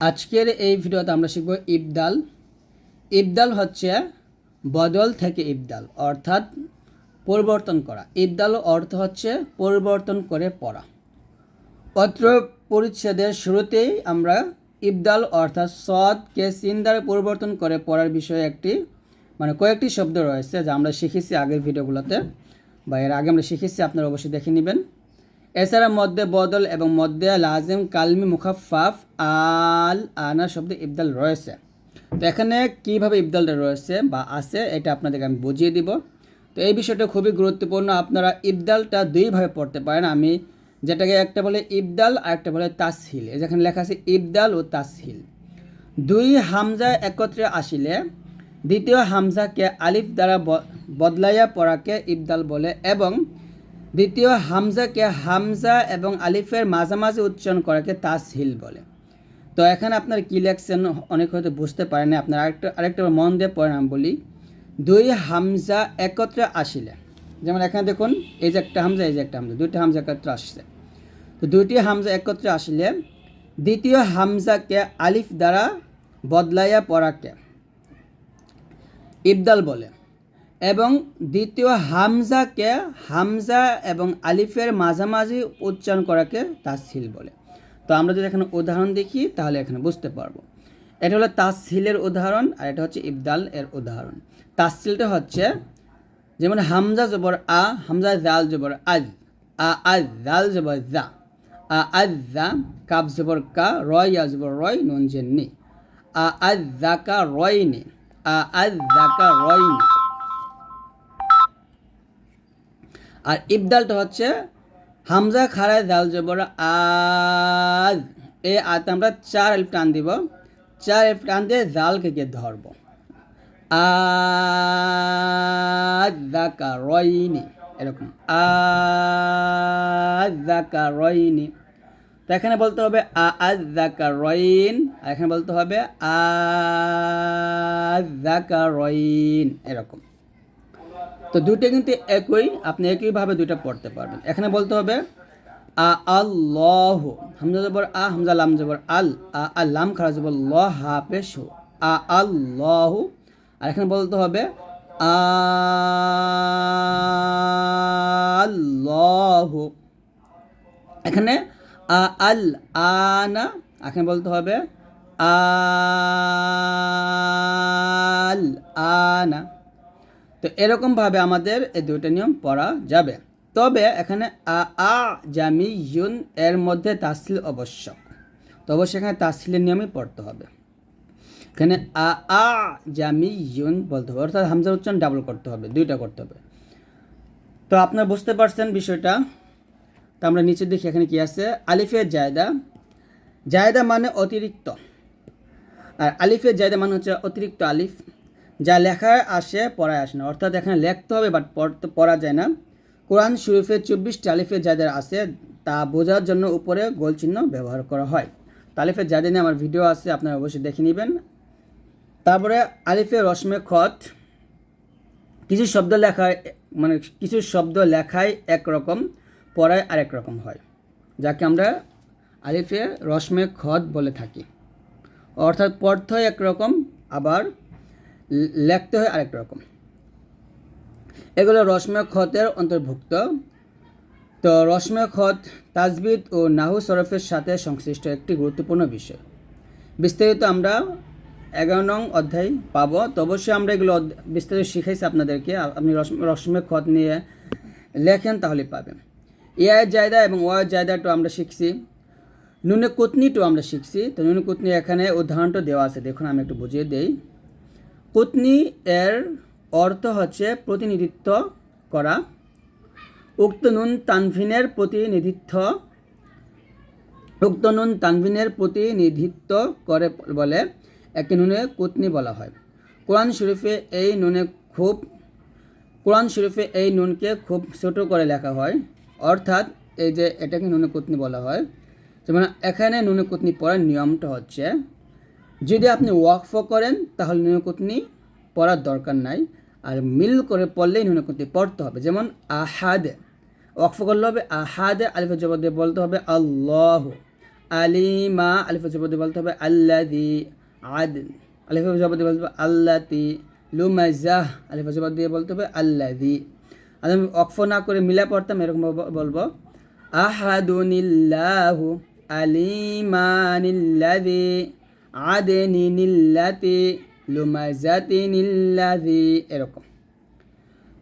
আজকের এই ভিডিওতে আমরা শিখব ইবদাল। ইবদাল হচ্ছে বদল থেকে ইবদাল, অর্থাৎ পরিবর্তন করা। ইবদাল অর্থ হচ্ছে পরিবর্তন করে পড়া। অত্র পরিচ্ছেদের শুরুতেই আমরা ইবদাল অর্থাৎ সদকে সিন দ্বারা পরিবর্তন করে পড়ার বিষয়ে একটি মানে কয়েকটি শব্দ রয়েছে যা আমরা শিখেছি আগের ভিডিওগুলোতে বা এর আগে আমরা শিখেছি, আপনারা অবশ্যই দেখে নেবেন। এছাড়া মধ্যে বদল এবং মধ্যে লাজেম কালমি মুখাফাফ আল আনা শব্দে ইবদাল রয়েছে। তো এখানে কীভাবে ইবদালটা রয়েছে বা আছে, এটা আপনাদেরকে আমি বুঝিয়ে দিব। তো এই বিষয়টা খুবই গুরুত্বপূর্ণ, আপনারা ইবদালটা দুইভাবে পড়তে পারেন। আমি যেটাকে একটা বলে ইবদাল আর একটা বলে তাসহিল। যেখানে লেখা আছে ইবদাল ও তাসহিল। দুই হামজা একত্রে আসিলে দ্বিতীয় হামজাকে আলিফ দ্বারা বদলাইয়া পড়াকে ইবদাল বলে এবং দ্বিতীয়, হামজাকে হামজা এবং আলিফের মাঝামাঝি উচ্চারণ করাকে তাসহিল বলে। তো এখানে আপনার কী লেখছেন অনেক হয়তো বুঝতে পারেন আপনার আরেকটা আরেকটা মন দিয়ে পড়ে বলি। দুই, হামজা একত্রে আসিলে। যেমন এখানে দেখুন, এই যে একটা হামজা, এই যে একটা হামজা, দুইটা হামজা একত্রে আসছে। তো দুইটি হামজা একত্রে আসলে, দ্বিতীয় হামজাকে আলিফ দ্বারা বদলাইয়া পড়াকে ইবদাল বলে। এবং দ্বিতীয় হামজাকে হামজা এবং আলিফের মাঝামাঝি উচ্চারণ করাকে তাসহিল বলে। তো আমরা যদি এখানে উদাহরণ দেখি, তাহলে এখানে বুঝতে পারব। এটা হলো তাসহিলের উদাহরণ আর এটা হচ্ছে ইবদাল এর উদাহরণ। তাসহিলটা হচ্ছে যেমন হামজা জবর আ, হামজা জাল জবর আজ, আ আজ, জাল জবর জা, আ আজ জা কাব জবর কা, রয় আ জবর রয়, নুন জেননি আ আজ জা কা রয় নে, আ আজ জা কা রয় নে। আর ইবদালটা হচ্ছে হামজা খাড়ায় জাল জবর আজ এ আতে আমরা চার এলফ টান দিব। চার এলফ টান দিয়ে জালকে গিয়ে ধরব। আজ জাকা রয়নি, এরকম। আজ জাকা রয়নি। তো এখানে বলতে হবে আ আজ জাকা রইন আর এখানে বলতে হবে আজ জাকা রইন এরকম। তো দুটো কিন্তু একই, আপনি একইভাবে দুইটা পড়তে পারবেন এখানে বলতে হবে, আ, আল্লাহ, হামজা জবর আ, হামজা লাম জবর আল, আ আল্লাম খারা জবর ল, হা পেশ। আ, আল্লাহ, আর এখানে বলতে হবে আল্লাহ এখানে আ, আল আনা এখানে বলতে হবে আল আনা তো এরকমভাবে আমাদের এই দুইটা নিয়ম পড়া যাবে। তবে এখানে আ আ জামি ইউন এর মধ্যে তাসিল আবশ্যক। তো অবশ্যই এখানে তাসিলের নিয়মই পড়তে হবে। এখানে আ আ জামি ইউন বলতে হবে। অর্থাৎ হামজার উচ্চারণ ডাবল করতে হবে, দুইটা করতে হবে। তো আপনারা বুঝতে পারছেন বিষয়টা? তো আমরা নিচে দেখি এখানে কি আছে। আলিফের জায়দা জায়দা মানে অতিরিক্ত। আর আলিফের জায়দা মানে হচ্ছে অতিরিক্ত আলিফ। যা লেখায় আসে, পড়ায় আসে না। অর্থাৎ এখানে লিখতে হবে বাট পড়তে, পড়া যায় না। কোরআন শরীফে চব্বিশটি আলিফের যাদের আছে, তা বোঝার জন্য উপরে গোল চিহ্ন ব্যবহার করা হয়। তো যাদের নিয়ে আমার ভিডিও আছে, আপনারা অবশ্যই দেখে নেবেন। তারপরে আলিফের রসমে খত। কিছু শব্দ লেখায় মানে কিছু শব্দ লেখায় একরকম, পড়ায় আরেক রকম হয়, যাকে আমরা আলিফে রসমে খত বলে থাকি। অর্থাৎ পড়তে একরকম, আবার লেখতে হয় আরেক রকম। এগুলো রসমে খতের অন্তর্ভুক্ত। তো রসমে খত, তাজবিদ ও নাহু সরফের সাথে সংশ্লিষ্ট একটি গুরুত্বপূর্ণ বিষয়। বিস্তারিত আমরা এগারো নং অধ্যায় পাবো। তো অবশ্যই আমরা এগুলো বিস্তারিত শিখাইছি আপনাদেরকে। আপনি রসম- খত নিয়ে লেখেন তাহলে পাবেন। এআই জায়দা এবং ওয়াই জায়দাটো আমরা শিখছি। নুনে কুতনিটো আমরা শিখছি। তো নুনে কুতনি এখানে উদাহরণটা দেওয়া আছে। দেখুন আমি একটু বুঝিয়ে দেই। কুতনি এর অর্থ হচ্ছে প্রতিনিধিত্ব করা। উক্ত নুন তানভিনের প্রতিনিধিত্ব, উক্ত নুন তানভিনের প্রতিনিধিত্ব করে বলে একে নুনে কুতনি বলা হয়। কোরআন শরীফে এই নুনে খুব, কোরআন শরীফে এই নুনকে খুব ছোট করে লেখা হয়। অর্থাৎ এই যে এটাকে নুনে কুতনি বলা হয়, যেমন এখানে নুনে কুতনি পড়ার নিয়মটা হচ্ছে যদি আপনি ওয়াকফ করেন, তাহলে নুনকুতনি পড়ার দরকার নাই। আর মিল করে পড়লেই নুনকুতনি পড়তে হবে। যেমন আহাদ, ওয়াকফ করলে হবে আহাদ, আলিফের জবাব দিয়ে বলতে হবে আল্লাহ আলিমা আলিফ জবর বলতে হবে আল্লাদি আদ আলিফ জবর দিয়ে বলতে হবে আল্লাতি লুমাজাহ আলিফ জবর দিয়ে বলতে হবে আল্লাদি আর আমি অক্ফ না করে মিলা পড়তাম, এরকম বল- বলব। আহাদুনিল্লাহু আলিমানিল্লাদি আদেনিনিল্লাতি লুমাজাতিনিল্লাদি এরকম।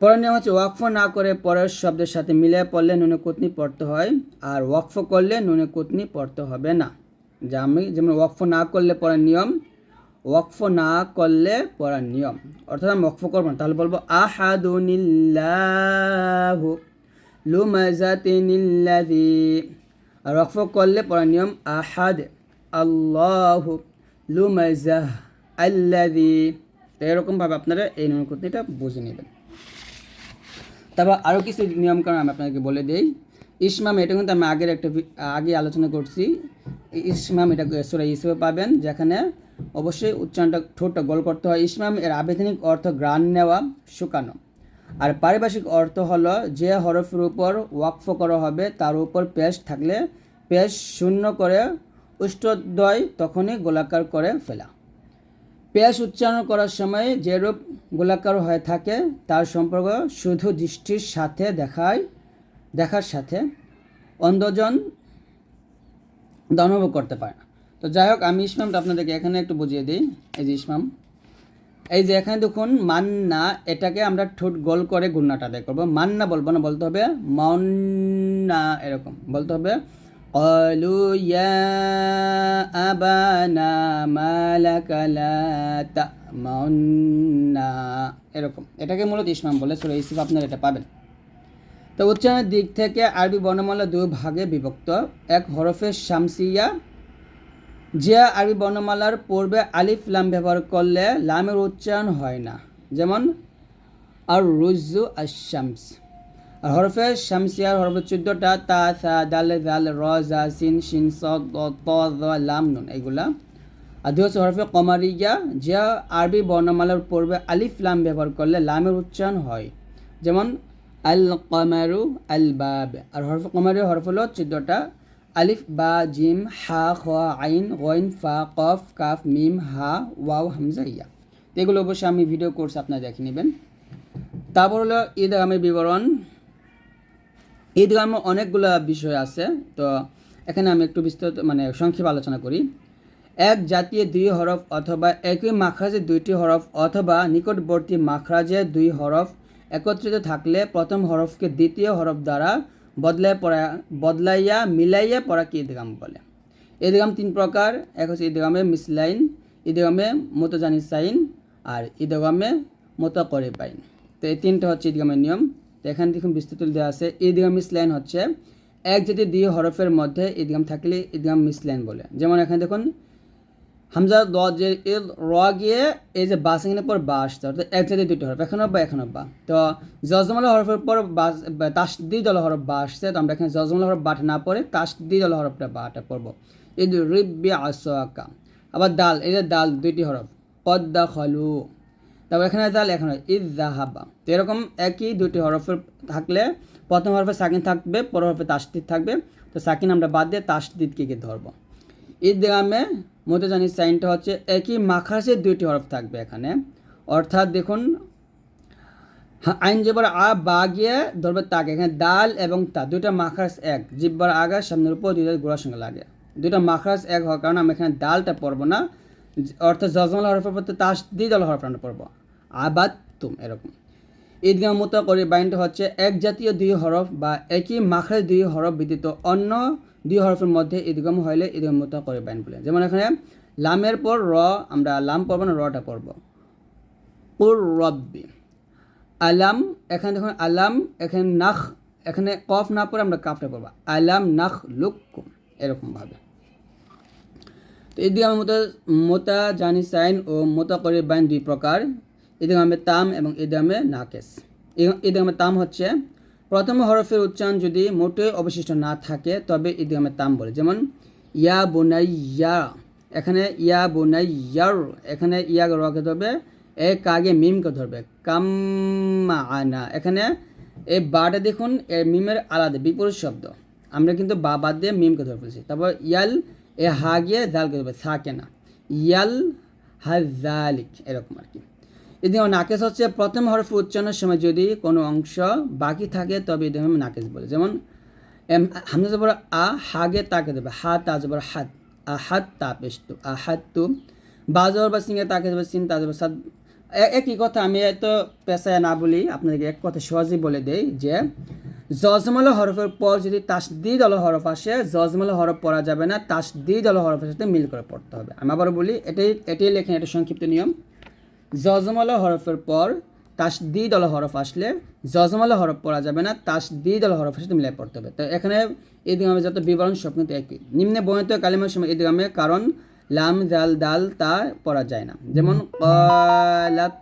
পরের নিয়ম হচ্ছে ওয়াকফ না করে পরের শব্দের সাথে মিলে পড়লে নুনে কুতনি পড়তে হয়, আর ওয়াকফ করলে নুনে কুতনি পড়তে হবে না। যা আমি যেমন ওয়াকফ না করলে পড়ার নিয়ম, ওয়াকফ না করলে পড়ার নিয়ম। অর্থাৎ আমি ওয়াকফ করব না, তাহলে বলব আহাদুনিল্লাহু লুমাজাতিনিল্লাদি আর ওয়াকফ করলে পড়ার নিয়ম আহাদ, আল্লাহু। লুমাজাহ আল্লাদি এরকমভাবে আপনারা এই কুতনিটা বুঝে নেবেন। তারপর আরও কিছু নিয়মকানুন আমি আপনাকে বলে দিই। ইসমাম এটা কিন্তু আমি আগের একটা আগে আলোচনা করছি। ইসমাম এটা সুরা হিসেবে পাবেন, যেখানে অবশ্যই উচ্চারণটা, ঠোঁটটা গোল করতে হয়। ইসমাম এর আবেদনিক অর্থ গ্রান নেওয়া, শুকানো। আর পারিভাষিক অর্থ হলো যে হরফের উপর ওয়াকফ করা হবে, তার উপর পেশ থাকলে পেশ শূন্য করে উষ্ঠদ্বয় তখনই গোলাকার করে ফেলা। পেশ উচ্চারণ করার সময় যে রূপ গোলাকার হয়ে থাকে, তার সম্পর্ক শুধু দৃষ্টির সাথে দেখায়, দেখার সাথে অন্ধজন অনুভব করতে পারে না। তো যাই হোক, আমি ইসমামটা আপনাদেরকে এখানে একটু বুঝিয়ে দিই। এই যে ইসমাম। এই যে এখানে দেখুন, মান্না, এটাকে আমরা ঠোঁট গোল করে গুন্নাটা আদায় করব। মান্না বলব না, বলতে হবে মান্না এরকম। বলতে হবে قالوا يا أبانا ما لك لا تأمنا এরকম এটাকে মূলত ইসমাম বলে সুরা ইসিফ আপনারা এটা পাবেন তো উচ্চারণের দিক থেকে আরবি বর্ণমালা দুই ভাগে বিভক্ত এক হরফে শামসিয়া যে আরবি বর্ণমালার পূর্বে আলিফ লাম ব্যবহার করলে লামের উচ্চারণ হয় না যেমন আর রুজু আশামস আর হরফে শামসিয়ার হরফে চোদ্দোটা তা, সা, দাল দাল র, জা, সিন, শিন, স ত লাম, নুন এগুলা। আর দুই হচ্ছে হরফে কমারিয়া, যে আরবি বর্ণমালার পূর্বে আলিফ, লাম ব্যবহার করলে লামের উচ্চারণ হয়। যেমন, আল কমারু, আল বাব। আর হরফ কমারি হরফ হলো চোদ্দোটা। আলিফ, বা, জিম, হা, খ, আইন, গইন, ফা, কফ, কাফ, মিম, হা, ওয়াও হামজা ইয়া এগুলো অবশ্যই আমি ভিডিও কোর্স আপনারা দেখে নেবেন। তারপর হলো ঈদ আগামের বিবরণ। ঈদ আগামে অনেকগুলো বিষয় আছে, তো এখানে আমি একটু বিস্তারিত মানে সংক্ষেপে আলোচনা করি। এক জাতীয় দুই হরফ অথবা একই মাখরাজে দুইটি হরফ অথবা নিকটবর্তী মাখরাজে দুই হরফ একত্রিত থাকলে প্রথম হরফকে দ্বিতীয় হরফ দ্বারা বদলায় পড়া, বদলাইয়া মিলাইয়া পড়াকে ঈদগাম বলে। ঈদগাম তিন প্রকার, এক হচ্ছে ঈদগামে মিসলাইন ঈদগামে মোতজানি সাইন আর ঈদগামে মতো করে পাইন তো এই তিনটা হচ্ছে ঈদগামের নিয়ম। এখানে দেখুন বিস্তৃত দেওয়া আছে ঈদগাম মিসলাইন হচ্ছে, এক যদি দুই হরফের মধ্যে ঈদগাম থাকলে ঈদগাম মিসলাইন বলে। যেমন এখানে দেখুন, হামজা দ যে র গিয়ে এই যে বাস এখানে পর বা আসছে, অর্থাৎ এক জাতীয় দুটো হরফ, এখানে বা এখানে বা। তো জজমালা হরফের পর বাস তাস দি দল হরফ বা আসছে, তো আমরা এখানে জজমালা হরফ বাটা না পড়ে তাস দি দল হরফটা বাটা পড়ব। এই রিব্বি আসোয়াকা আবার দাল, এই যে দাল দুইটি হরফ পদ্মা খলু। তারপর এখানে দাল এখানে ইদ জাহাবা তো এরকম একই দুটি হরফের থাকলে প্রথম হরফে সাকিন থাকবে পর হরফে তাসদিদ থাকবে। তো সাকিন আমরা বাদ দিয়ে তাসদিদকে গিয়ে ধরবো। ঈদগামে মোতেজানি সাইনটা হচ্ছে একই মাখাসের দুইটি হরফ থাকবে এখানে। অর্থাৎ দেখুন আইন আ, বা গিয়ে ধরবে তাকে। এখানে দাল এবং তা, দুইটা মাখাস এক। জিব্বার আগা সামনের উপর দুইটা গোড়ার সঙ্গে লাগে। দুইটা মাখাস এক হওয়ার কারণে আমরা এখানে দালটা পড়ব না। অর্থাৎ জজমাল হরফের পর তাস দিয়ে দল হরফ আমরা পড়ব আবাদ তুম, এরকম। ঈদগাহ মতো করে বাইনটা হচ্ছে এক জাতীয় দুই হরফ বা একই মাখের দুই হরফ ব্যতীত অন্য দুই হরফের মধ্যে ঈদগম হইলে ঈদগাম মতো করে বাইন বলে যেমন এখানে লামের পর র, আমরা লাম পড়ব না, রটা পড়ব। উর রব্বি। আলাম, এখানে দেখুন আলাম, এখানে নাখ, এখানে কফ না পড়ে আমরা কাফটা পড়ব। আলাম, নাখ লুকুম এরকমভাবে তো ঈদগামের মতো মোতা জানি সাইন ও মোতা করে বাইন দুই প্রকার। ঈদগামে তাম এবং ঈদগামে নাকেস। ঈদগামে তাম হচ্ছে, প্রথম হরফের উচ্চারণ যদি মোটেই অবশিষ্ট না থাকে, তবে ঈদগামে তাম বলে। যেমন, ইয়া বোনাইয়া, এখানে ইয়া বোনাই ইয়ার এখানে ইয়া রকে ধরবে, এ কাগে মিমকে ধরবে, কাম্মা আনা। এখানে এই বাটা দেখুন এর মিমের আলাদা বিপরীত শব্দ। আমরা কিন্তু বা বাদ দিয়ে মিমকে ধরে ফেলছি তারপর ইয়াল এ হা গিয়ে জালকে ধরবে থাকে না। ইয়াল হাজালিক এরকম আর কি। এদিকে নাকেশ হচ্ছে প্রথম হরফ উচ্চারণের সময় যদি কোনো অংশ বাকি থাকে, তবে এদিকে নাকেশ বলে। যেমন হামজা জবর আ, হাগে তাকে দেবে, হা, তা হাত, আ, হাত, তা পেস্তু আ, হাত, তু, বা বা সিংহে তাকে দেবে সিন, তা জবর সাদ। একই কথা আমি তো পেশায় না বলি, আপনাদেরকে এক কথা সহজেই বলে দেই যে জজমল হরফের পর যদি তাসদিদ আলো হরফ আসে, জজমল হরফ পড়া যাবে না, তাসদিদ আলো হরফের সাথে মিল করে পড়তে হবে। আমি আবার বলি, এটাই এটাই লেখেন, এটা সংক্ষিপ্ত নিয়ম। জজমাল হরফের পর তাস তাসদিদ আল হরফ আসলে জজমাল হরফ পড়া যাবে না তাস তাসদিদ আল হরফের সাথে মিলাই পড়তে হবে। তো এখানে ঈদগামে যত বিবরণ, সব কিন্তু একই। নিম্নে বর্ণিত কালিমার সময় ঈদগামে কারণ, লাম, জাল, দাল, তা পড়া যায় না। যেমন, কলাত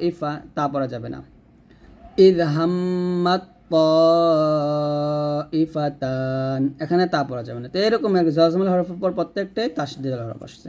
ইফা, তা পড়া যাবে না। ইদ হাম্মাত ইফাতান এখানে তা পড়া যাবে না। তো এরকম জজমাল হরফের পর প্রত্যেকটাই তাসদিদ আল হরফ আসছে।